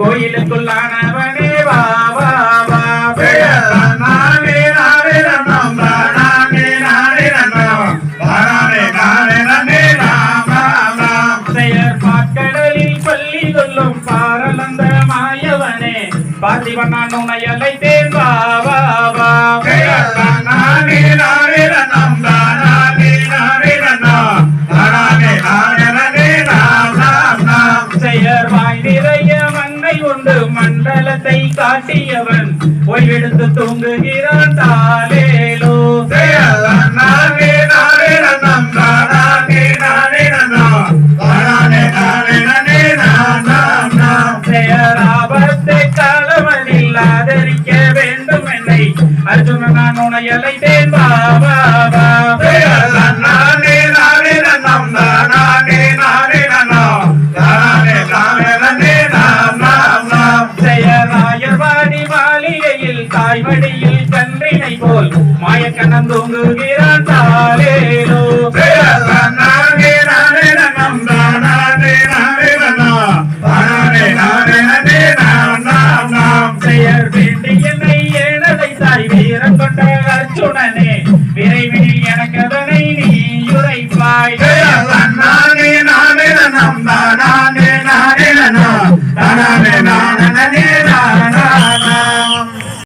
கோயிலுக்குள்ளானவனே பாபா நானே நானே நன்னம் தானே நானே நன்னா தானே நானே நன்னே நானா செயற் பாக்கடலில் பள்ளி சொல்லும் பாரலந்த மாயவனே. பார்த்திவன் நான் உன்னை அழைத்தேன் வா வா. காட்டியவன் ஓய்வெடுத்து தூங்குகிறான் தாலேலோ நானே நானே நன்னம் தானே நானே நன்னா தானே நானே நன்னே நானா செயற் ஆபத்தை காலமதில் ஆதரிக்க வேண்டும் என்னை. அர்ஜுனன் நான் உன்னை அழைத்தேன் பாபா வாழ்வழியில் கன்றினை போல் மாய கண்ணந்தோங்குகிறேன்